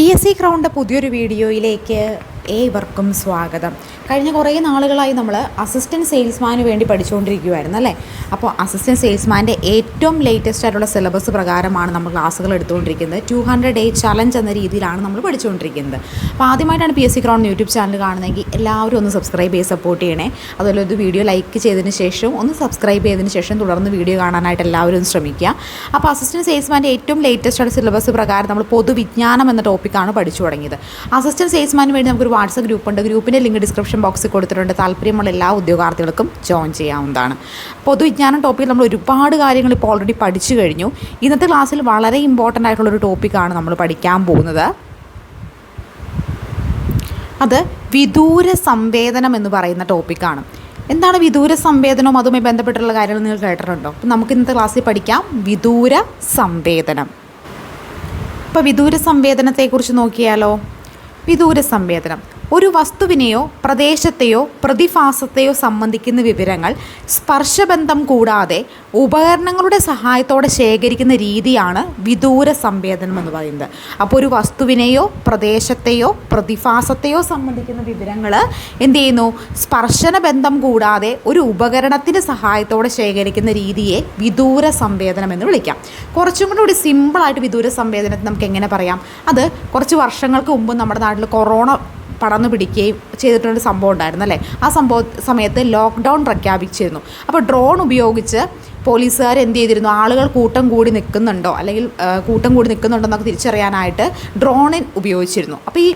P S C ക്രൗണിന്റെ പുതിയൊരു വീഡിയോയിലേക്ക് ഏവർക്കും സ്വാഗതം. കഴിഞ്ഞ കുറേ നാളുകളായി നമ്മൾ അസിസ്റ്റന്റ് സെയിൽസ്മാന് വേണ്ടി പഠിച്ചുകൊണ്ടിരിക്കുമായിരുന്നു അല്ലേ? അപ്പോൾ അസിസ്റ്റന്റ് സെയിൽസ്മാന്റെ ഏറ്റവും ലേറ്റസ്റ്റ് ആയിട്ടുള്ള സിലബസ് പ്രകാരമാണ് നമ്മൾ ക്ലാസ്സുകൾ എടുത്തുകൊണ്ടിരിക്കുന്നത്. ടു ഹൺഡ്രഡ് ഡേ ചലഞ്ച് എന്ന രീതിയിലാണ് നമ്മൾ പഠിച്ചുകൊണ്ടിരിക്കുന്നത്. അപ്പോൾ ആദ്യമായിട്ടാണ് P S C crown YouTube channel കാണുന്നതെങ്കിൽ എല്ലാവരും ഒന്ന് സബ്സ്ക്രൈബ് ചെയ്ത് സപ്പോർട്ട് ചെയ്യണേ. അതുപോലെ ഒരു വീഡിയോ ലൈക്ക് ചെയ്തതിന് ശേഷം ഒന്ന് സബ്സ്ക്രൈബ് ചെയ്തതിന് ശേഷം തുടർന്ന് വീഡിയോ കാണാനായിട്ട് എല്ലാവരും ശ്രമിക്കുക. അപ്പോൾ അസിസ്റ്റന്റ് സെയിൽസ്മാന്റെ ഏറ്റവും ലേറ്റസ്റ്റ് ആയിട്ട് സിലബസ് പ്രകാരം നമ്മൾ പൊതുവിജ്ഞാനം എന്ന ടോപ്പിക്കാണ് പഠിച്ചു തുടങ്ങിയത്. അസിസ്റ്റന്റ് സെയിൽസ്മാന് വേണ്ടി നമുക്കൊരു വാട്സപ്പ് ഗ്രൂപ്പുണ്ട്. ഗ്രൂപ്പിന്റെ ലിങ്ക് ഡിസ്ക്രിപ്ഷൻ ബോക്സിൽ കൊടുത്തിട്ടുണ്ട്. താല്പര്യമുള്ള എല്ലാ ഉദ്യോഗാർത്ഥികൾക്കും ജോയിൻ ചെയ്യാവുന്നതാണ്. പൊതുവിജ്ഞാനം ടോപ്പിക്കിൽ നമ്മൾ ഒരുപാട് കാര്യങ്ങൾ ഇപ്പോൾ ഓൾറെഡി പഠിച്ചു കഴിഞ്ഞു. ഇന്നത്തെ ക്ലാസ്സിൽ വളരെ ഇമ്പോർട്ടന്റ് ആയിട്ടുള്ളൊരു ടോപ്പിക്കാണ് നമ്മൾ പഠിക്കാൻ പോകുന്നത്. അത് വിദൂര സംവേദനം എന്ന് പറയുന്ന ടോപ്പിക്കാണ് എന്താണ് വിദൂര സംവേദനവും അതുമായി ബന്ധപ്പെട്ടുള്ള കാര്യങ്ങൾ നിങ്ങൾ കേട്ടിട്ടുണ്ടോ? അപ്പം നമുക്ക് ഇന്നത്തെ ക്ലാസ്സിൽ പഠിക്കാം. വിദൂര സംവേദനം. ഇപ്പോൾ വിദൂര സംവേദനത്തെക്കുറിച്ച് നോക്കിയാലോ? വിദൂര സംവേദനം. ഒരു വസ്തുവിനെയോ പ്രദേശത്തെയോ പ്രതിഭാസത്തെയോ സംബന്ധിക്കുന്ന വിവരങ്ങൾ സ്പർശബന്ധം കൂടാതെ ഉപകരണങ്ങളുടെ സഹായത്തോടെ ശേഖരിക്കുന്ന രീതിയാണ് വിദൂര സംവേദനം എന്ന് പറയുന്നത്. അപ്പോൾ ഒരു വസ്തുവിനെയോ പ്രദേശത്തെയോ പ്രതിഭാസത്തെയോ സംബന്ധിക്കുന്ന വിവരങ്ങൾ എന്ത് ചെയ്യുന്നു? സ്പർശന ബന്ധം കൂടാതെ ഒരു ഉപകരണത്തിന്റെ സഹായത്തോടെ ശേഖരിക്കുന്ന രീതിയെ വിദൂര സംവേദനം എന്ന് വിളിക്കാം. കുറച്ചും കൂടി സിമ്പിളായിട്ട് വിദൂര സംവേദനത്തെ നമുക്ക് എങ്ങനെ പറയാം? അത് കുറച്ച് വർഷങ്ങൾക്ക് മുമ്പ് നമ്മുടെ നാട്ടിൽ കൊറോണ പടർന്നു പിടിക്കുകയും ചെയ്തിട്ടുള്ളൊരു സംഭവം ഉണ്ടായിരുന്നു അല്ലേ? ആ സംഭവ സമയത്ത് ലോക്ക്ഡൗൺ പ്രഖ്യാപിച്ചിരുന്നു. അപ്പോൾ ഡ്രോൺ ഉപയോഗിച്ച് പോലീസുകാർ എന്ത് ചെയ്തിരുന്നു? ആളുകൾ കൂട്ടം കൂടി നിൽക്കുന്നുണ്ടോ? അല്ലെങ്കിൽ കൂട്ടം കൂടി നിൽക്കുന്നുണ്ടോ എന്നൊക്കെ തിരിച്ചറിയാനായിട്ട് ഡ്രോണിൻ ഉപയോഗിച്ചിരുന്നു. അപ്പോൾ ഈ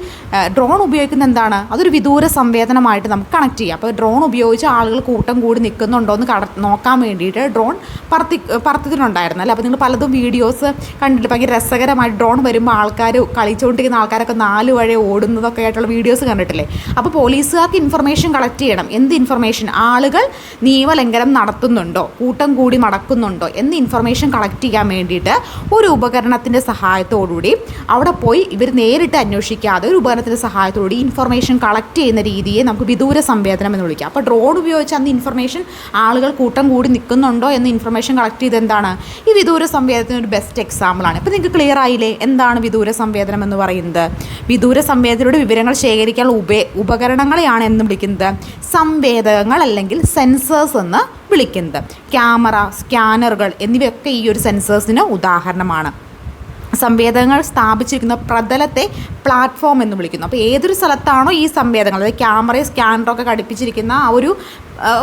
ഡ്രോൺ ഉപയോഗിക്കുന്ന എന്താണ്? അതൊരു വിദൂര സംവേദനമായിട്ട് നമുക്ക് കണക്ട് ചെയ്യാം. അപ്പോൾ ഡ്രോൺ ഉപയോഗിച്ച് ആളുകൾ കൂട്ടം കൂടി നിൽക്കുന്നുണ്ടോ എന്ന് നോക്കാൻ വേണ്ടിയിട്ട് ഡ്രോൺ പറത്തി പറത്തിട്ടുണ്ടായിരുന്നു അല്ലേ? അപ്പോൾ നിങ്ങൾ പലതും വീഡിയോസ് കണ്ടിട്ട് ഭയങ്കര രസകരമായിട്ട് ഡ്രോൺ വരുമ്പോൾ ആൾക്കാർ കളിച്ചുകൊണ്ടിരിക്കുന്ന ആൾക്കാരൊക്കെ നാല് വഴി ഓടുന്നതൊക്കെ ആയിട്ടുള്ള വീഡിയോസ് കണ്ടിട്ടില്ലേ? അപ്പോൾ പോലീസുകാർക്ക് ഇൻഫർമേഷൻ കളക്ട് ചെയ്യണം. എന്ത് ഇൻഫർമേഷൻ ആളുകൾ നിയമലംഘനം നടത്തുന്നുണ്ടോ? കൂട്ടം കൂടി നടക്കുന്നുണ്ടോ എന്ന് ഇൻഫർമേഷൻ കളക്ട് ചെയ്യാൻ വേണ്ടിയിട്ട് ഒരു ഉപകരണത്തിന്റെ സഹായത്തോടുകൂടി അവിടെ പോയി ഇവർ നേരിട്ട് അന്വേഷിക്കാതെ ഒരു ഉപകരണത്തിന്റെ സഹായത്തോടുകൂടി ഇൻഫർമേഷൻ കളക്ട് ചെയ്യുന്ന രീതിയെ നമുക്ക് വിദൂര സംവേദനം എന്ന് വിളിക്കാം. അപ്പോൾ ഡ്രോൺ ഉപയോഗിച്ച് അന്ന് ഇൻഫർമേഷൻ ആളുകൾ കൂട്ടം കൂടി നിൽക്കുന്നുണ്ടോ എന്ന് ഇൻഫർമേഷൻ കളക്ട് ചെയ്ത് എന്താണ്? ഈ വിദൂര സംവേദനത്തിന് ഒരു ബെസ്റ്റ് എക്സാമ്പിളാണ് ഇപ്പോൾ നിങ്ങൾക്ക് ക്ലിയർ ആയില്ലേ? എന്താണ് വിദൂര സംവേദനം എന്ന് പറയുന്നത്? വിദൂര സംവേദനയുടെ വിവരങ്ങൾ ശേഖരിക്കാനുള്ള ഉപ ഉപകരണങ്ങളെയാണ് എന്ന് വിളിക്കുന്നത്. സംവേദകങ്ങൾ അല്ലെങ്കിൽ സെൻസേഴ്സ് എന്ന് വിളിക്കുന്നത്. ക്യാമറ സ്കാനറുകൾ എന്നിവയൊക്കെ ഈ ഒരു സെൻസേഴ്സിന് ഉദാഹരണമാണ്. സംവേദങ്ങൾ സ്ഥാപിച്ചിരിക്കുന്ന പ്രതലത്തെ പ്ലാറ്റ്ഫോം എന്ന് വിളിക്കുന്നു. അപ്പോൾ ഏതൊരു സ്ഥലത്താണോ ഈ സംവേദങ്ങൾ അതായത് ക്യാമറയും സ്കാനറൊക്കെ ഘടിപ്പിച്ചിരിക്കുന്ന ആ ഒരു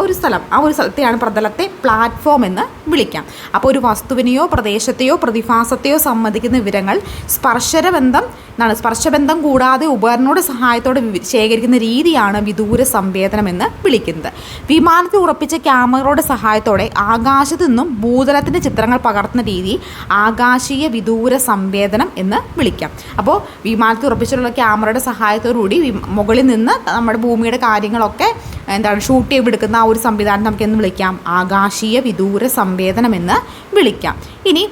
ഒരു സ്ഥലം ആ ഒരു സ്ഥലത്തെയാണ് പ്രതലത്തെ പ്ലാറ്റ്ഫോം എന്ന് വിളിക്കാം. അപ്പോൾ ഒരു വസ്തുവിനെയോ പ്രദേശത്തെയോ പ്രതിഭാസത്തെയോ സംബന്ധിക്കുന്ന വിവരങ്ങൾ സ്പർശരബന്ധം എന്താണ് സ്പർശബന്ധം കൂടാതെ ഉപകരണങ്ങളുടെ സഹായത്തോടെ ശേഖരിക്കുന്ന രീതിയാണ് വിദൂര സംവേദനം എന്ന് വിളിക്കുന്നത്. വിമാനത്തിൽ ഉറപ്പിച്ച ക്യാമറയുടെ സഹായത്തോടെ ആകാശത്തു നിന്നും ഭൂതലത്തിന്റെ ചിത്രങ്ങൾ പകർത്തുന്ന രീതി ആകാശീയ വിദൂര സംവേദനം എന്ന് വിളിക്കാം. അപ്പോൾ വിമാനത്തിൽ ഉറപ്പിച്ചിട്ടുള്ള ക്യാമറയുടെ സഹായത്തോടുകൂടി മുകളിൽ നിന്ന് നമ്മുടെ ഭൂമിയുടെ കാര്യങ്ങളൊക്കെ എന്താണ് ഷൂട്ട് ചെയ്തെടുക്കുന്ന ആ ഒരു സംവിധാനം നമുക്ക് എന്ന് വിളിക്കാം. ആകാശീയ വിദൂര സംവേദനം എന്ന് വിളിക്കാം. ഇനി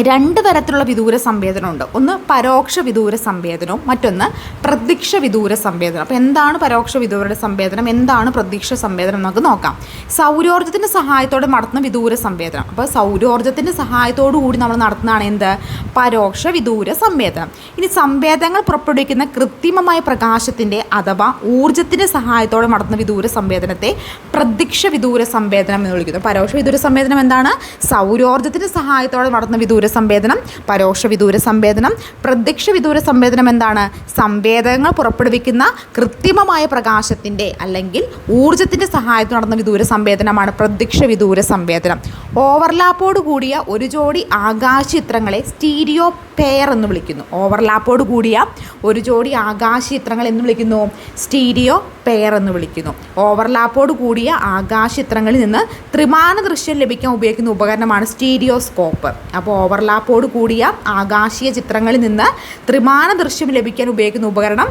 രണ്ട് തരത്തിലുള്ള വിദൂര സംവേദനമുണ്ട്. ഒന്ന് പരോക്ഷ വിദൂര സംവേദനവും മറ്റൊന്ന് പ്രത്യക്ഷ വിദൂര സംവേദനം. അപ്പോൾ എന്താണ് പരോക്ഷ വിദൂര സംവേദനം? എന്താണ് പ്രത്യക്ഷ സംവേദനം നമുക്ക് നോക്കാം. സൗരോർജത്തിന്റെ സഹായത്തോടെ നടത്തുന്ന വിദൂര സംവേദനം. അപ്പോൾ സൗരോർജത്തിന്റെ സഹായത്തോടു കൂടി നമ്മൾ നടത്തുന്നതാണ് എന്ത്? പരോക്ഷ വിദൂര സംവേദനം. ഇനി സംവേദങ്ങൾ പുറപ്പെടുവിക്കുന്ന കൃത്രിമമായ പ്രകാശത്തിന്റെ അഥവാ ഊർജത്തിന്റെ സഹായത്തോടെ നടത്തുന്ന വിദൂര സംവേദനത്തെ പ്രത്യക്ഷ വിദൂര സംവേദനം എന്ന് വിളിക്കുന്നു. പരോക്ഷ വിദൂര സംവേദനം എന്താണ്? സൗരോർജത്തിന്റെ സഹായത്തോടെ നടത്തുന്ന വിദൂര സംവേദനം പരോക്ഷ വിദൂര സംവേദനം പ്രത്യക്ഷ വിദൂര സംവേദനം എന്താണ്? സംവേദനങ്ങൾ പുറപ്പെടുവിക്കുന്ന കൃത്രിമമായ പ്രകാശത്തിന്റെ അല്ലെങ്കിൽ ഊർജത്തിന്റെ സഹായത്തോടെ നടന്ന വിദൂര സംവേദനമാണ് പ്രത്യക്ഷ വിദൂര സംവേദനം ഓവർലാപ്പോട് കൂടിയ ഒരു ജോഡി ആകാശ ചിത്രങ്ങളെ സ്റ്റീരിയോ പെയർ എന്ന് വിളിക്കുന്നു. ഓവർലാപ്പോട് കൂടിയ ഒരു ജോഡി ആകാശ ചിത്രങ്ങൾ എന്ന് വിളിക്കുന്നു. സ്റ്റീരിയോ പെയർ എന്ന് വിളിക്കുന്നു. ഓവർലാപ്പോട് കൂടിയ ആകാശ ചിത്രങ്ങളിൽ നിന്ന് ത്രിമാന ദൃശ്യം ലഭിക്കാൻ ഉപയോഗിക്കുന്ന ഉപകരണമാണ് സ്റ്റീരിയോസ്കോപ്പ് അപ്പോൾ ഓവർലാപ്പോട് കൂടിയ ആകാശീയ ചിത്രങ്ങളിൽ നിന്ന് ത്രിമാന ദൃശ്യം ലഭിക്കാൻ ഉപയോഗിക്കുന്ന ഉപകരണം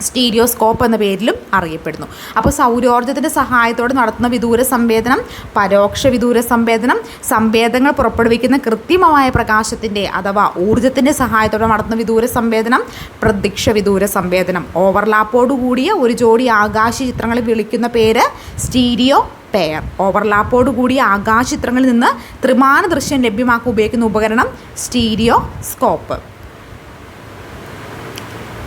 സ്റ്റീരിയോസ്കോപ്പ് എന്ന പേരിലും അറിയപ്പെടുന്നു. അപ്പോൾ സൗരോർജത്തിന്റെ സഹായത്തോടെ നടത്തുന്ന വിദൂര സംവേദനം പരോക്ഷ വിദൂര സംവേദനം സംവേദങ്ങൾ പുറപ്പെടുവിക്കുന്ന കൃത്രിമമായ പ്രകാശത്തിന്റെ അഥവാ ഊർജത്തിന്റെ സഹായത്തോടെ നടത്തുന്ന വിദൂര സംവേദനം പ്രത്യക്ഷ വിദൂര സംവേദനം. ഓവർലാപ്പോടുകൂടിയ ഒരു ജോഡി ആകാശ ചിത്രങ്ങളെ വിളിക്കുന്ന പേര് സ്റ്റീരിയോ പെയർ. ഓവർലാപ്പോട് കൂടിയ ആകാശ ചിത്രങ്ങളിൽ നിന്ന് ത്രിമാന ദൃശ്യം ലഭ്യമാക്കാൻ ഉപയോഗിക്കുന്ന ഉപകരണം സ്റ്റീരിയോ സ്കോപ്പ്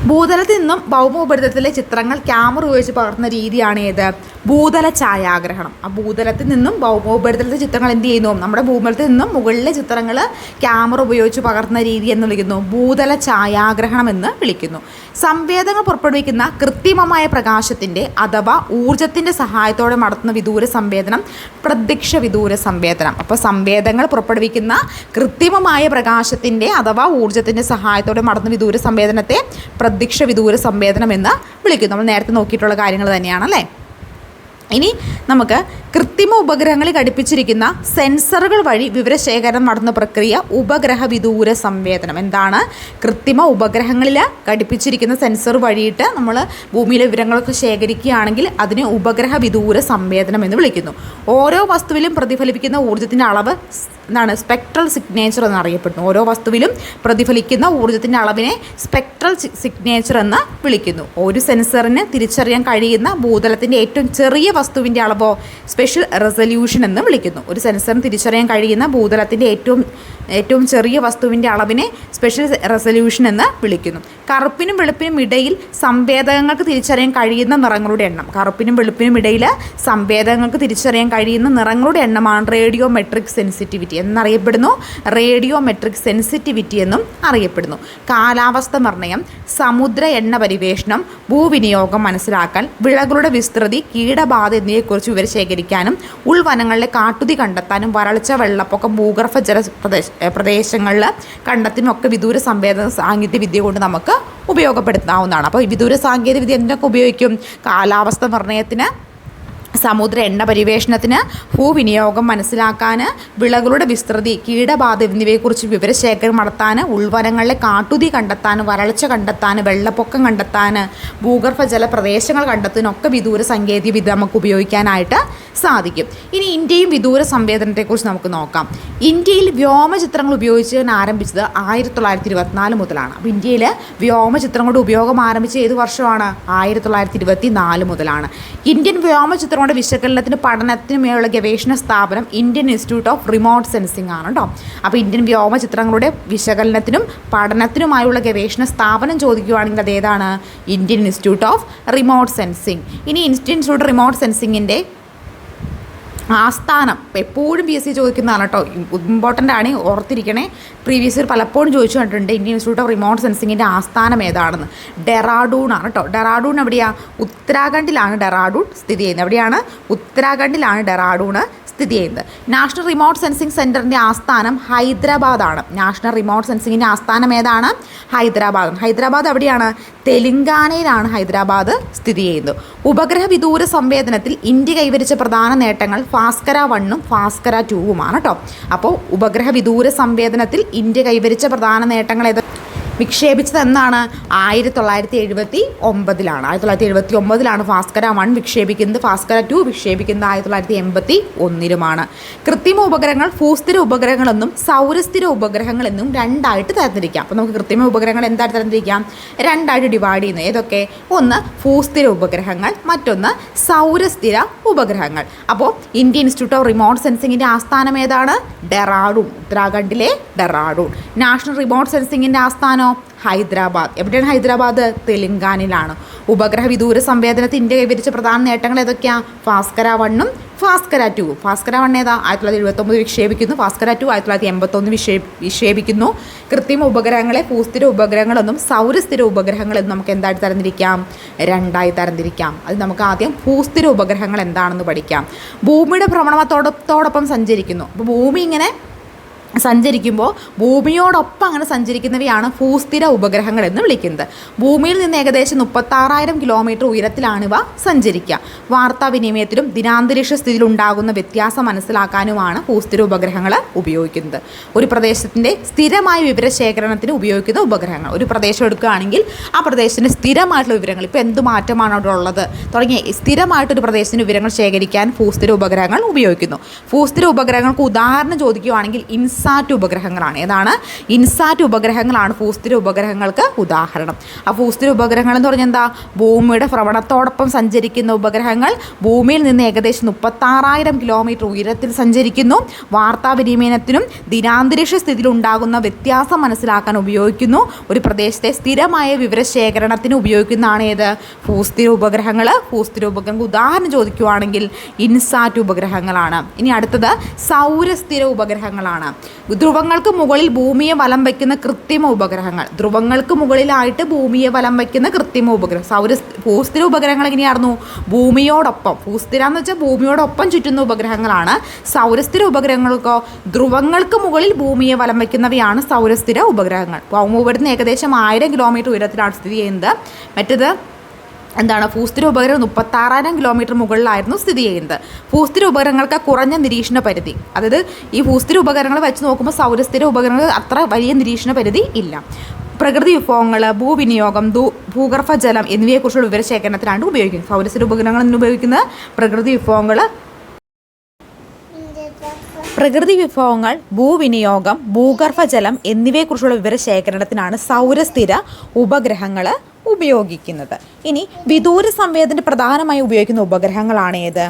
ഭൂതലത്തിൽ നിന്നും ഭൗമോപരിതലത്തിലെ ചിത്രങ്ങൾ ക്യാമറ ഉപയോഗിച്ച് പകർത്തുന്ന രീതിയാണ് ഏത് ഭൂതല ഛായാഗ്രഹണം ആ ഭൂതലത്തിൽ നിന്നും ഭൗമോപരിതലത്തിലെ ചിത്രങ്ങൾ എന്ത് ചെയ്യുന്നു? നമ്മുടെ ഭൂതലത്തിൽ നിന്നും മുകളിലെ ചിത്രങ്ങൾ ക്യാമറ ഉപയോഗിച്ച് പകർത്തുന്ന രീതി എന്ന് വിളിക്കുന്നു. ഭൂതല ഛായാഗ്രഹണം എന്ന് വിളിക്കുന്നു. സംവേദങ്ങൾ പുറപ്പെടുവിക്കുന്ന കൃത്രിമമായ പ്രകാശത്തിന്റെ അഥവാ ഊർജത്തിന്റെ സഹായത്തോടെ നടത്തുന്ന വിദൂര സംവേദനം പ്രത്യക്ഷ വിദൂര സംവേദനം. അപ്പോൾ സംവേദങ്ങൾ പുറപ്പെടുവിക്കുന്ന കൃത്രിമമായ പ്രകാശത്തിന്റെ അഥവാ ഊർജത്തിന്റെ സഹായത്തോടെ നടത്തുന്ന വിദൂര സംവേദനത്തെ പ്രത്യക്ഷ വിദൂര സംവേദനം എന്ന് വിളിക്കുന്നു. നമ്മൾ നേരത്തെ നോക്കിയിട്ടുള്ള കാര്യങ്ങൾ തന്നെയാണ് അല്ലേ ഇനി നമുക്ക് കൃത്രിമ ഉപഗ്രഹങ്ങളിൽ ഘടിപ്പിച്ചിരിക്കുന്ന സെൻസറുകൾ വഴി വിവരശേഖരണം നടന്ന പ്രക്രിയ ഉപഗ്രഹ വിദൂര സംവേദനം. എന്താണ് കൃത്രിമ ഉപഗ്രഹങ്ങളിൽ ഘടിപ്പിച്ചിരിക്കുന്ന സെൻസർ വഴിയിട്ട് നമ്മൾ ഭൂമിയിലെ വിവരങ്ങളൊക്കെ ശേഖരിക്കുകയാണെങ്കിൽ അതിനെ ഉപഗ്രഹ വിദൂര സംവേദനം എന്ന് വിളിക്കുന്നു. ഓരോ വസ്തുവിലും പ്രതിഫലിപ്പിക്കുന്ന ഊർജത്തിന്റെ അളവ് എന്താണ് സ്പെക്ട്രൽ സിഗ്നേച്ചർ എന്നറിയപ്പെടുന്നു. ഓരോ വസ്തുവിലും പ്രതിഫലിക്കുന്ന ഊർജത്തിന്റെ അളവിനെ സ്പെക്ട്രൽ സിഗ്നേച്ചർ എന്ന് വിളിക്കുന്നു. ഒരു സെൻസറിന് തിരിച്ചറിയാൻ കഴിയുന്ന ഭൂതലത്തിന്റെ ഏറ്റവും ചെറിയ വസ്തുവിന്റെ അളവോ സ്പെഷ്യൽ റെസൊല്യൂഷൻ എന്ന് വിളിക്കുന്നു. ഒരു സെൻസറിന് തിരിച്ചറിയാൻ കഴിയുന്ന ഭൂതലത്തിന്റെ ഏറ്റവും ഏറ്റവും ചെറിയ വസ്തുവിന്റെ അളവിനെ സ്പെഷ്യൽ റെസൊല്യൂഷൻ എന്ന് വിളിക്കുന്നു. കറുപ്പിനും വെളുപ്പിനും ഇടയിൽ സംവേദകങ്ങൾക്ക് തിരിച്ചറിയാൻ കഴിയുന്ന നിറങ്ങളുടെ എണ്ണം. കറുപ്പിനും വെളുപ്പിനും ഇടയിൽ സംവേദകങ്ങൾക്ക് തിരിച്ചറിയാൻ കഴിയുന്ന നിറങ്ങളുടെ എണ്ണമാണ് റേഡിയോ മെട്രിക് സെൻസിറ്റിവിറ്റി എന്നറിയപ്പെടുന്നു. റേഡിയോ മെട്രിക് സെൻസിറ്റിവിറ്റി എന്നും അറിയപ്പെടുന്നു. കാലാവസ്ഥ നിർണയം സമുദ്ര എണ്ണ പരിവേഷണം ഭൂവിനിയോഗം മനസ്സിലാക്കാൻ വിളകളുടെ വിസ്തൃതി കീടബാധ എന്നിവയെക്കുറിച്ച് വിവരം ശേഖരിക്കാനും ഉൾവനങ്ങളിലെ കാട്ടുതി കണ്ടെത്താനും വരൾച്ച വെള്ളപ്പൊക്കം ഭൂഗർഭ ജല പ്രദേശ പ്രദേശങ്ങളിൽ കണ്ടത്തിനൊക്കെ വിദൂര സംവേദന സാങ്കേതിക വിദ്യ കൊണ്ട് നമുക്ക് ഉപയോഗപ്പെടുത്താവുന്നതാണ്. അപ്പോൾ വിദൂര സാങ്കേതിക വിദ്യ എന്തിനൊക്കെ ഉപയോഗിക്കും? കാലാവസ്ഥ നിർണയത്തിന് സമുദ്ര എണ്ണ പരിവേഷണത്തിന് ഭൂവിനിയോഗം മനസ്സിലാക്കാൻ വിളകളുടെ വിസ്തൃതി കീടബാധ എന്നിവയെക്കുറിച്ച് വിവരശേഖരം നടത്താൻ ഉൾവനങ്ങളിലെ കാട്ടുതി കണ്ടെത്താൻ വരൾച്ച കണ്ടെത്താൻ വെള്ളപ്പൊക്കം കണ്ടെത്താൻ ഭൂഗർഭ ജല പ്രദേശങ്ങൾ കണ്ടെത്താനൊക്കെ വിദൂര സാങ്കേതിക വിദ്യ നമുക്ക് ഉപയോഗിക്കാനായിട്ട് സാധിക്കും. ഇനി ഇന്ത്യയും വിദൂര സംവേദനത്തെക്കുറിച്ച് നമുക്ക് നോക്കാം. ഇന്ത്യയിൽ വ്യോമചിത്രങ്ങൾ ഉപയോഗിച്ച് ആരംഭിച്ചത് ആയിരത്തി തൊള്ളായിരത്തി ഇരുപത്തിനാല് മുതലാണ്. അപ്പോൾ ഇന്ത്യയിൽ വ്യോമചിത്രങ്ങളുടെ ഉപയോഗം ആരംഭിച്ച ഏത് വർഷമാണ്? ആയിരത്തി തൊള്ളായിരത്തി ഇരുപത്തി നാല് മുതലാണ് ഇന്ത്യൻ വ്യോമചിത്രങ്ങളുടെ വിശകലനത്തിന് പഠനത്തിനുമേലുള്ള ഗവേഷണ സ്ഥാപനം Indian institute of remote sensing ആണ് കേട്ടോ അപ്പോൾ ഇന്ത്യൻ വ്യോമചിത്രങ്ങളുടെ വിശകലനത്തിനും പഠനത്തിനുമായുള്ള ഗവേഷണ സ്ഥാപനം ചോദിക്കുകയാണെങ്കിൽ അത് ഏതാണ്? Indian institute of remote sensing ഇനി ഇൻസ്റ്റിറ്റ്യൂട്ട് റിമോട്ട് സെൻസിങ്ങിന്റെ ആസ്ഥാനം. എപ്പോഴും പി എസ് സി ചോദിക്കുന്നതാണ് കേട്ടോ. ഇമ്പോർട്ടന്റ് ആണ് ഓർത്തിരിക്കണേ. പ്രീവിയസ് ഇയർ പലപ്പോഴും ചോദിച്ചു കണ്ടിട്ടുണ്ട് ഇന്ത്യൻ ഇൻസ്റ്റിറ്റ്യൂട്ട് ഓഫ് റിമോട്ട് സെൻസിങ്ങിന്റെ ആസ്ഥാനം ഏതാണെന്ന്. ഡെറാഡൂൺ ആണ് കേട്ടോ. ഡെറാഡൂൺ എവിടെയാണ് ഉത്തരാഖണ്ഡിലാണ് ഡെറാഡൂൺ സ്ഥിതി ചെയ്യുന്നത്. എവിടെയാണ്? ഉത്തരാഖണ്ഡിലാണ് ഡെറാഡൂണ് സ്ഥിതി ചെയ്യുന്നത്. നാഷണൽ റിമോട്ട് സെൻസിങ് സെന്ററിന്റെ ആസ്ഥാനം ഹൈദരാബാദാണ് നാഷണൽ റിമോട്ട് സെൻസിങ്ങിന്റെ ആസ്ഥാനം ഏതാണ്? ഹൈദരാബാദ്. ഹൈദരാബാദ് എവിടെയാണ്? തെലങ്കാനയിലാണ് ഹൈദരാബാദ് സ്ഥിതി ചെയ്യുന്നത്. ഉപഗ്രഹ വിദൂര സംവേദനത്തിൽ ഇന്ത്യ കൈവരിച്ച പ്രധാന നേട്ടങ്ങൾ ഭാസ്കര വണ്ണും ഭാസ്കര ടൂവുമാണ് കേട്ടോ അപ്പോൾ ഉപഗ്രഹ വിദൂര സംവേദനത്തിൽ ഇന്ത്യ കൈവരിച്ച പ്രധാന നേട്ടങ്ങൾ ഏത് വിക്ഷേപിച്ചത് എന്നാണ് ആയിരത്തി തൊള്ളായിരത്തി എഴുപത്തി ഒമ്പതിലാണ് ആയിരത്തി തൊള്ളായിരത്തി എഴുപത്തി ഒമ്പതിലാണ് ഭാസ്കര വൺ വിക്ഷേപിക്കുന്നത്. ഭാസ്കര ടു വിക്ഷേപിക്കുന്നത് ആയിരത്തി തൊള്ളായിരത്തി എൺപത്തി ഒന്നിലുമാണ് കൃത്രിമ ഉപഗ്രഹങ്ങൾ ഭൂസ്ഥിര ഉപഗ്രഹങ്ങളെന്നും സൗരസ്ഥിര ഉപഗ്രഹങ്ങളെന്നും രണ്ടായിട്ട് തരംതിരിക്കാം. അപ്പോൾ നമുക്ക് കൃത്രിമ ഉപഗ്രഹങ്ങൾ എന്തായിട്ട് തരംതിരിക്കാം? രണ്ടായിട്ട് ഡിവൈഡ് ചെയ്യുന്നത് ഏതൊക്കെ? ഒന്ന് ഭൂസ്ഥിര ഉപഗ്രഹങ്ങൾ മറ്റൊന്ന് സൗരസ്ഥിര ഉപഗ്രഹങ്ങൾ. അപ്പോൾ ഇന്ത്യൻ ഇൻസ്റ്റിറ്റ്യൂട്ട് ഓഫ് റിമോട്ട് സെൻസിങ്ങിന്റെ ആസ്ഥാനം ഏതാണ്? ഡെറാഡൂൺ. ഉത്തരാഖണ്ഡിലെ ഡെറാഡൂൺ. നാഷണൽ റിമോട്ട് സെൻസിങ്ങിന്റെ ആസ്ഥാനോ? ഹൈദരാബാദ്. എവിടെയാണ് ഹൈദരാബാദ്? തെലുങ്കാനയിലാണ്. ഉപഗ്രഹ വിദൂര സംവേദനത്തിൽ ഇന്ത്യ കൈവരിച്ച പ്രധാന നേട്ടങ്ങൾ ഏതൊക്കെയാണ് ഭാസ്കര വണ്ണും ഭാസ്കര ടു. ഭാസ്കര വൺ ഏതാ? ആയിരത്തി തൊള്ളായിരത്തി എഴുപത്തൊമ്പത് വിക്ഷേപിക്കുന്നു. ഭാസ്കര ടു ആയിരത്തി തൊള്ളായിരത്തി എൺപത്തൊന്ന് വിക്ഷേ വിക്ഷേപിക്കുന്നു. കൃത്രിമ ഉപഗ്രഹങ്ങളെ ഭൂസ്ഥിര ഉപഗ്രഹങ്ങളെന്നും സൗരസ്ഥിര ഉപഗ്രഹങ്ങളെന്നും നമുക്ക് എന്തായിട്ട് തരംതിരിക്കാം? രണ്ടായി തരംതിരിക്കാം. അത് നമുക്ക് ആദ്യം ഭൂസ്ഥിര ഉപഗ്രഹങ്ങൾ എന്താണെന്ന് പഠിക്കാം. ഭൂമിയുടെ ഭ്രമണത്തോടൊപ്പം സഞ്ചരിക്കുന്നു. അപ്പോൾ ഭൂമി ഇങ്ങനെ സഞ്ചരിക്കുമ്പോൾ ഭൂമിയോടൊപ്പം അങ്ങനെ സഞ്ചരിക്കുന്നവയാണ് ഭൂസ്ഥിര ഉപഗ്രഹങ്ങൾ എന്ന് വിളിക്കുന്നത്. ഭൂമിയിൽ നിന്ന് ഏകദേശം മുപ്പത്താറായിരം കിലോമീറ്റർ ഉയരത്തിലാണ് ഇവ സഞ്ചരിക്കുക. വാർത്താവിനിമയത്തിലും ദിനാന്തരീക്ഷ സ്ഥിതിയിൽ ഉണ്ടാകുന്ന വ്യത്യാസം മനസ്സിലാക്കാനുമാണ് ഭൂസ്ഥിര ഉപഗ്രഹങ്ങൾ ഉപയോഗിക്കുന്നത്. ഒരു പ്രദേശത്തിന്റെ സ്ഥിരമായ വിവരശേഖരണത്തിന് ഉപയോഗിക്കുന്ന ഉപഗ്രഹങ്ങൾ. ഒരു പ്രദേശം എടുക്കുകയാണെങ്കിൽ ആ പ്രദേശത്തിന്റെ സ്ഥിരമായിട്ടുള്ള വിവരങ്ങൾ. ഇപ്പോൾ എന്ത് മാറ്റമാണ് അവിടെ ഉള്ളത്? തുടങ്ങിയ സ്ഥിരമായിട്ടൊരു പ്രദേശത്തിന്റെ വിവരങ്ങൾ ശേഖരിക്കാൻ ഭൂസ്ഥിര ഉപഗ്രഹങ്ങൾ ഉപയോഗിക്കുന്നു. ഭൂസ്ഥിര ഉപഗ്രഹങ്ങൾക്ക് ഉദാഹരണം ചോദിക്കുകയാണെങ്കിൽ ഇൻസ് ഇൻസാറ്റ് ഉപഗ്രഹങ്ങളാണ്. ഏതാണ്? ഇൻസാറ്റ് ഉപഗ്രഹങ്ങളാണ് ഭൂസ്ഥിര ഉപഗ്രഹങ്ങൾക്ക് ഉദാഹരണം. ആ ഭൂസ്ഥിര ഉപഗ്രഹങ്ങൾ എന്ന് പറഞ്ഞാൽ എന്താ? ഭൂമിയുടെ ഭ്രമണത്തോടൊപ്പം സഞ്ചരിക്കുന്ന ഉപഗ്രഹങ്ങൾ. ഭൂമിയിൽ നിന്ന് ഏകദേശം മുപ്പത്താറായിരം കിലോമീറ്റർ ഉയരത്തിൽ സഞ്ചരിക്കുന്നു. വാർത്താവിനിമയത്തിനും ദിനാന്തരീക്ഷ സ്ഥിതിയിൽ ഉണ്ടാകുന്ന വ്യത്യാസം മനസ്സിലാക്കാൻ ഉപയോഗിക്കുന്നു. ഒരു പ്രദേശത്തെ സ്ഥിരമായ വിവരശേഖരണത്തിന് ഉപയോഗിക്കുന്നതാണ് ഏത്? ഭൂസ്ഥിര ഉപഗ്രഹങ്ങൾ ഭൂസ്ഥിര ഉപഗ്രഹങ്ങൾ ഉദാഹരണം ചോദിക്കുവാണെങ്കിൽ ഇൻസാറ്റ് ഉപഗ്രഹങ്ങളാണ്. ഇനി അടുത്തത് സൗരസ്ഥിര ഉപഗ്രഹങ്ങളാണ്. ധ്രുവങ്ങൾക്ക് മുകളിൽ ഭൂമിയെ വലം വയ്ക്കുന്ന കൃത്രിമ ഉപഗ്രഹങ്ങൾ. ധ്രുവങ്ങൾക്ക് മുകളിലായിട്ട് ഭൂമിയെ വലം വയ്ക്കുന്ന കൃത്രിമ ഉപഗ്രഹം. സൗര ഭൂസ്ഥിര ഉപഗ്രഹങ്ങൾ എങ്ങനെയായിരുന്നു? ഭൂമിയോടൊപ്പം. ഭൂസ്ഥിര എന്ന് വെച്ചാൽ ഭൂമിയോടൊപ്പം ചുറ്റുന്ന ഉപഗ്രഹങ്ങളാണ് സൗരസ്ഥിര ഉപഗ്രഹങ്ങൾക്കോ. ധ്രുവങ്ങൾക്ക് മുകളിൽ ഭൂമിയെ വലം വയ്ക്കുന്നവയാണ് സൗരസ്ഥിര ഉപഗ്രഹങ്ങൾ. ഭൗമോപരിതത്തിന് ഏകദേശം ആയിരം കിലോമീറ്റർ ഉയരത്തിലാണ് സ്ഥിതി ചെയ്യുന്നത്. മറ്റേത് എന്താണ് ഭൂസ്ഥിര ഉപഗ്രഹം മുപ്പത്താറായിരം കിലോമീറ്റർ മുകളിലായിരുന്നു സ്ഥിതി ചെയ്യുന്നത്. ഭൂസ്ഥിര ഉപഗ്രഹങ്ങൾക്ക് കുറഞ്ഞ നിരീക്ഷണ പരിധി. അതായത് ഈ ഭൂസ്ഥിര ഉപകരണങ്ങൾ വെച്ച് നോക്കുമ്പോൾ സൗരസ്ഥിര ഉപകരണങ്ങൾ അത്ര വലിയ നിരീക്ഷണ പരിധി ഇല്ല. പ്രകൃതി വിഭവങ്ങൾ ഭൂവിനിയോഗം ദൂ ഭൂഗർഭ ജലം എന്നിവയെക്കുറിച്ചുള്ള വിവരശേഖരണത്തിലാണ് ഉപയോഗിക്കുന്നത്. സൗരസ്ഥിര ഉപകരണങ്ങൾ ഉപയോഗിക്കുന്നത് പ്രകൃതി വിഭവങ്ങൾ പ്രകൃതി വിഭവങ്ങൾ ഭൂവിനിയോഗം ഭൂഗർഭജലം എന്നിവയെക്കുറിച്ചുള്ള വിവരശേഖരണത്തിനാണ് സൗരസ്ഥിര ഉപഗ്രഹങ്ങൾ ഉപയോഗിക്കുന്നത്. ഇനി വിദൂര സംവേദനത്തിന് പ്രധാനമായി ഉപയോഗിക്കുന്ന ഉപഗ്രഹങ്ങളാണ് ഏത്?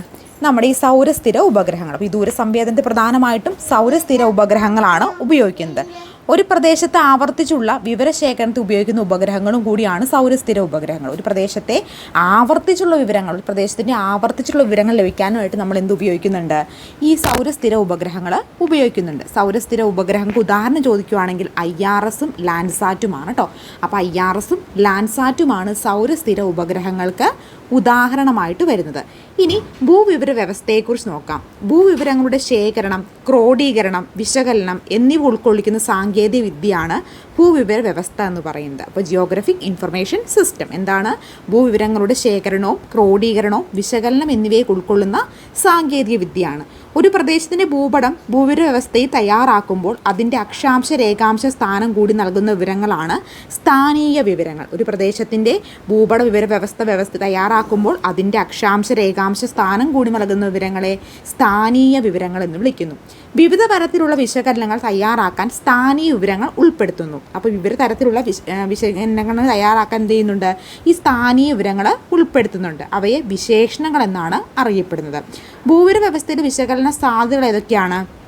നമ്മുടെ ഈ സൗരസ്ഥിര ഉപഗ്രഹങ്ങൾ. വിദൂര സംവേദനത്തിന് പ്രധാനമായിട്ടും സൗരസ്ഥിര ഉപഗ്രഹങ്ങളാണ് ഉപയോഗിക്കുന്നത്. ഒരു പ്രദേശത്ത് ആവർത്തിച്ചുള്ള വിവരശേഖരണത്തിൽ ഉപയോഗിക്കുന്ന ഉപഗ്രഹങ്ങളും കൂടിയാണ് സൗരസ്ഥിര ഉപഗ്രഹങ്ങൾ. ഒരു പ്രദേശത്തെ ആവർത്തിച്ചുള്ള വിവരങ്ങൾ ഒരു പ്രദേശത്തിന്റെ ആവർത്തിച്ചുള്ള വിവരങ്ങൾ ലഭിക്കാനായിട്ട് നമ്മൾ എന്ത് ഉപയോഗിക്കുന്നുണ്ട്? ഈ സൗരസ്ഥിര ഉപഗ്രഹങ്ങൾ ഉപയോഗിക്കുന്നുണ്ട്. സൗരസ്ഥിര ഉപഗ്രഹങ്ങൾക്ക് ഉദാഹരണം ചോദിക്കുകയാണെങ്കിൽ ഐ ആർ എസും ലാൻഡ്സാറ്റുമാണ് കേട്ടോ അപ്പോൾ ഐ ആർ എസും ലാൻഡ്സാറ്റുമാണ് സൗരസ്ഥിര ഉപഗ്രഹങ്ങൾക്ക് ഉദാഹരണമായിട്ട് വരുന്നത്. ഇനി ഭൂവിവര വ്യവസ്ഥയെക്കുറിച്ച് നോക്കാം. ഭൂവിവരങ്ങളുടെ ശേഖരണം ക്രോഡീകരണം വിശകലനം എന്നിവ ഉൾക്കൊള്ളിക്കുന്ന സാങ്കേതിക വിദ്യയാണ് ഭൂവിവര വ്യവസ്ഥ എന്ന് പറയുന്നത്. അപ്പോൾ ജിയോഗ്രഫിക് ഇൻഫർമേഷൻ സിസ്റ്റം എന്താണ്? ഭൂവിവരങ്ങളുടെ ശേഖരണവും ക്രോഡീകരണവും വിശകലനം എന്നിവയെ ഉൾക്കൊള്ളുന്ന സാങ്കേതിക വിദ്യയാണ് ഒരു പ്രദേശത്തിന്റെ ഭൂപടം ഭൂവിവര വ്യവസ്ഥയിൽ തയ്യാറാക്കുമ്പോൾ അതിന്റെ അക്ഷാംശ രേഖാംശ സ്ഥാനം കൂടി നൽകുന്ന വിവരങ്ങളാണ് സ്ഥാനീയ വിവരങ്ങൾ. ഒരു പ്രദേശത്തിന്റെ ഭൂപട വിവര വ്യവസ്ഥ വ്യവസ്ഥ തയ്യാറാക്കുമ്പോൾ അതിന്റെ അക്ഷാംശ രേഖാംശ സ്ഥാനം കൂടി നൽകുന്ന വിവരങ്ങളെ സ്ഥാനീയ വിവരങ്ങൾ എന്ന് വിളിക്കുന്നു. വിവിധ തരത്തിലുള്ള വിശകലനങ്ങൾ തയ്യാറാക്കാൻ സ്ഥാനീയ വിവരങ്ങൾ ഉൾപ്പെടുത്തുന്നു. അപ്പോൾ വിവിധ തരത്തിലുള്ള വിശ വിശകലനങ്ങൾ തയ്യാറാക്കാൻ എന്ത് ചെയ്യുന്നുണ്ട്? ഈ സ്ഥാനീയ വിവരങ്ങൾ ഉൾപ്പെടുത്തുന്നുണ്ട്. അവയെ വിശേഷണങ്ങൾ എന്നാണ് അറിയപ്പെടുന്നത്. ഭൂവിര വ്യവസ്ഥയിലെ വിശകലന സാധ്യതകൾ ഏതൊക്കെയാണ്?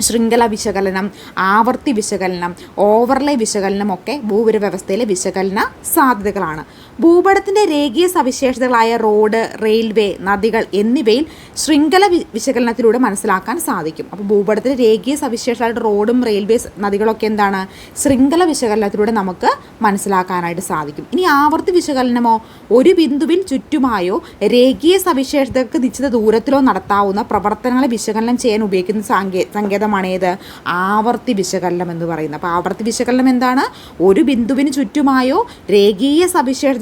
ശൃംഖല വിശകലനം ആവർത്തി വിശകലനം ഓവർലേ വിശകലനം ഒക്കെ ഭൂവിര വ്യവസ്ഥയിലെ വിശകലന സാധ്യതകളാണ്. ഭൂപടത്തിന്റെ രേഖീയ സവിശേഷതകളായ റോഡ് റെയിൽവേ നദികൾ എന്നിവയിൽ ശൃംഖല വിശകലനത്തിലൂടെ മനസ്സിലാക്കാൻ സാധിക്കും. അപ്പോൾ ഭൂപടത്തിന്റെ രേഖീയ സവിശേഷതകളായിട്ട് റോഡും റെയിൽവേ നദികളൊക്കെ എന്താണ്? ശൃംഖല വിശകലനത്തിലൂടെ നമുക്ക് മനസ്സിലാക്കാനായിട്ട് സാധിക്കും. ഇനി ആവർത്തി വിശകലനമോ? ഒരു ബിന്ദുവിൽ ചുറ്റുമായോ രേഖീയ സവിശേഷതകൾക്ക് നിശ്ചിത ദൂരത്തിലോ നടത്താവുന്ന പ്രവർത്തനങ്ങളെ വിശകലനം ചെയ്യാൻ ഉപയോഗിക്കുന്ന സാങ്കേ സങ്കേതമാണ് ഏത്? ആവർത്തി വിശകലനം എന്ന് പറയുന്നത്. അപ്പോൾ ആവർത്തി വിശകലനം എന്താണ്? ഒരു ബിന്ദുവിന് ചുറ്റുമായോ രേഖീയ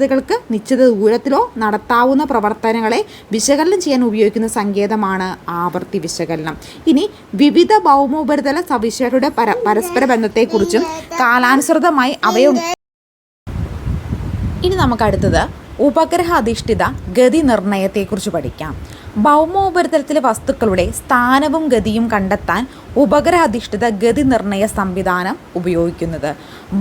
സവിശേഷതകൾക്ക് നിശ്ചിത ദൂരത്തിലോ നടത്താവുന്ന പ്രവർത്തനങ്ങളെ വിശകലനം ചെയ്യാൻ ഉപയോഗിക്കുന്ന സങ്കേതമാണ് ആവർത്തി വിശകലനം. ഇനി വിവിധ ഭൗമോപരിതല സവിശേഷതയുടെ പര പരസ്പര ബന്ധത്തെക്കുറിച്ചും കാലാനുസൃതമായി അവയെ ഇനി നമുക്ക് അടുത്തത് ഉപഗ്രഹ അധിഷ്ഠിത ഗതി നിർണയത്തെക്കുറിച്ച് പഠിക്കാം. ഭൗമോപരിതലത്തിലെ വസ്തുക്കളുടെ സ്ഥാനവും ഗതിയും കണ്ടെത്താൻ ഉപഗ്രഹ അധിഷ്ഠിത ഗതി നിർണയ സംവിധാനം ഉപയോഗിക്കുന്നത്.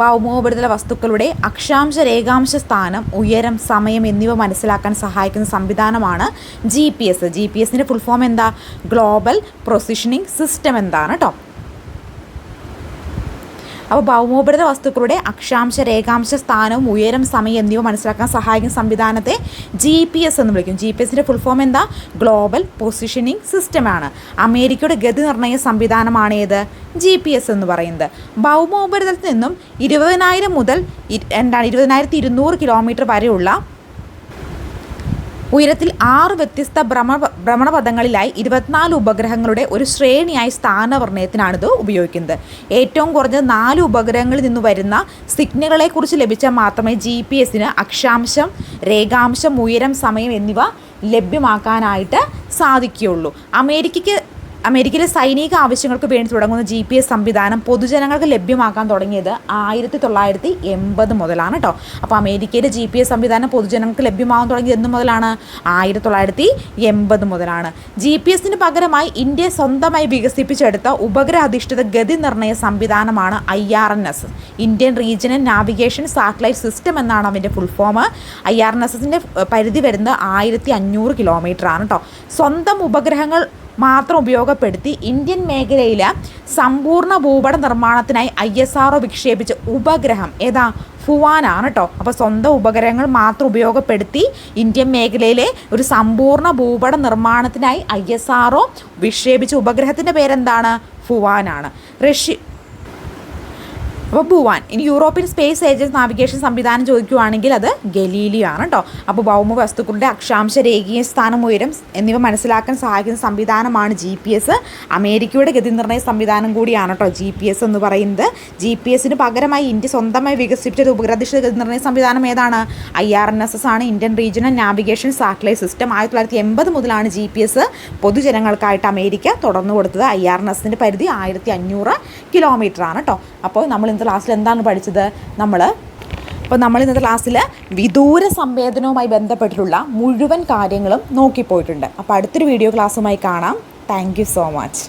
ഭൗമോപരിതല വസ്തുക്കളുടെ അക്ഷാംശ രേഖാംശ സ്ഥാനം ഉയരം സമയം എന്നിവ മനസ്സിലാക്കാൻ സഹായിക്കുന്ന സംവിധാനമാണ് G P S. G P എസിന്റെ ഫുൾ ഫോം എന്താ? ഗ്ലോബൽ പ്രൊസിഷനിങ് സിസ്റ്റം എന്താണ് കേട്ടോ അപ്പോൾ ഭൗമോപരിത വസ്തുക്കളുടെ അക്ഷാംശ രേഖാംശ സ്ഥാനവും ഉയരം സമയം എന്നിവ മനസ്സിലാക്കാൻ സഹായിക്കുന്ന സംവിധാനത്തെ ജി പി എസ് എന്ന് വിളിക്കും. ജി പി എസിന്റെ ഫുൾ ഫോം എന്താ? ഗ്ലോബൽ പൊസിഷനിങ് സിസ്റ്റമാണ് അമേരിക്കയുടെ ഗതി നിർണയ സംവിധാനമാണ് ഏത്? ജി പി എസ് എന്ന് പറയുന്നത്. ഭൗമോപരിതലത്തിൽ നിന്നും ഇരുപതിനായിരം മുതൽ എന്താണ് ഇരുപതിനായിരത്തി ഇരുന്നൂറ് കിലോമീറ്റർ വരെയുള്ള ഉയരത്തിൽ ആറ് വ്യത്യസ്ത ഭ്രമ ഭ്രമണപഥങ്ങളിലായി ഇരുപത്തിനാല് ഉപഗ്രഹങ്ങളുടെ ഒരു ശ്രേണിയായി സ്ഥാനവർണയത്തിനാണിത് ഉപയോഗിക്കുന്നത്. ഏറ്റവും കുറഞ്ഞത് നാല് ഉപഗ്രഹങ്ങളിൽ നിന്ന് വരുന്ന സിഗ്നലുകളെക്കുറിച്ച് ലഭിച്ചാൽ മാത്രമേ ജി പി എസിന് അക്ഷാംശം രേഖാംശം ഉയരം സമയം എന്നിവ ലഭ്യമാക്കാനായിട്ട് സാധിക്കുകയുള്ളൂ. അമേരിക്കയ്ക്ക് അമേരിക്കയിലെ സൈനിക ആവശ്യങ്ങൾക്ക് വേണ്ടി തുടങ്ങുന്ന ജി പി എസ് സംവിധാനം പൊതുജനങ്ങൾക്ക് ലഭ്യമാക്കാൻ തുടങ്ങിയത് ആയിരത്തി തൊള്ളായിരത്തി എൺപത് മുതലാണ് കേട്ടോ അപ്പോൾ അമേരിക്കയിലെ ജി പി എസ് സംവിധാനം പൊതുജനങ്ങൾക്ക് ലഭ്യമാകാൻ തുടങ്ങിയത് എന്ന് മുതലാണ്? ആയിരത്തി തൊള്ളായിരത്തി എൺപത് മുതലാണ്. ജി പി എസിന് പകരമായി ഇന്ത്യ സ്വന്തമായി വികസിപ്പിച്ചെടുത്ത ഉപഗ്രഹ അധിഷ്ഠിത ഗതി നിർണയ സംവിധാനമാണ് I R N S. Indian regional navigation satellite system എന്നാണ് അതിന്റെ full form. I R N S എസിന്റെ പരിധി വരുന്നത് ആയിരത്തി അഞ്ഞൂറ് കിലോമീറ്റർ ആണ് കേട്ടോ സ്വന്തം ഉപഗ്രഹങ്ങൾ മാത്രം ഉപയോഗപ്പെടുത്തി ഇന്ത്യൻ മേഖലയിലെ സമ്പൂർണ ഭൂപട നിർമ്മാണത്തിനായി ഐ എസ് ആർ വിക്ഷേപിച്ച ഉപഗ്രഹം. ഏതാ? ഫുവാനാണ് കേട്ടോ അപ്പോൾ സ്വന്തം ഉപഗ്രഹങ്ങൾ മാത്രം ഉപയോഗപ്പെടുത്തി ഇന്ത്യൻ മേഖലയിലെ ഒരു സമ്പൂർണ ഭൂപട നിർമ്മാണത്തിനായി ഐ എസ് ആർ വിക്ഷേപിച്ച ഉപഗ്രഹത്തിന്റെ പേരെന്താണ്? ഫുവാനാണ് റഷ്യ അപ്പോൾ ഭുവാൻ ഇനി യൂറോപ്യൻ സ്പേസ് ഏജൻസ് നാവിഗേഷൻ സംവിധാനം ചോദിക്കുവാണെങ്കിൽ അത് ഗലീലിയാണ് കേട്ടോ അപ്പോൾ ഭൗമ വസ്തുക്കളുടെ അക്ഷാംശ രേഖീയ സ്ഥാനം ഉയരം എന്നിവ മനസ്സിലാക്കാൻ സഹായിക്കുന്ന സംവിധാനമാണ് ജി പി എസ് അമേരിക്കയുടെ ഗതി നിർണയ സംവിധാനം കൂടിയാണ് കേട്ടോ ജി പി എസ് എന്ന് പറയുന്നത്. ജി പി എസിന് പകരമായി ഇന്ത്യ സ്വന്തമായി വികസിപ്പിച്ച ഒരു ഉപഗ്രഹദിഷ്ട ഗതി നിർണയ സംവിധാനം ഏതാണ്? I R N S S ആണ് Indian regional navigation satellite system ആയിരത്തി തൊള്ളായിരത്തി എൺപത് മുതലാണ് ജി പി എസ് പൊതുജനങ്ങൾക്കായിട്ട് അമേരിക്ക തുടർന്നു കൊടുത്തത് ഐ ആർ എൻ എസിന്റെ പരിധി ആയിരത്തി അഞ്ഞൂറ് കിലോമീറ്റർ ആണ് കേട്ടോ അപ്പോൾ നമ്മൾ ഇന്നത്തെ ക്ലാസ്സിൽ എന്താണ് പഠിച്ചത്? നമ്മൾ അപ്പോൾ നമ്മൾ ഇന്നത്തെ ക്ലാസ്സിൽ വിദൂര സംവേദനവുമായി ബന്ധപ്പെട്ടിട്ടുള്ള മുഴുവൻ കാര്യങ്ങളും നോക്കിപ്പോയിട്ടുണ്ട്. അപ്പോൾ അടുത്തൊരു വീഡിയോ ക്ലാസ്സുമായി കാണാം. Thank so much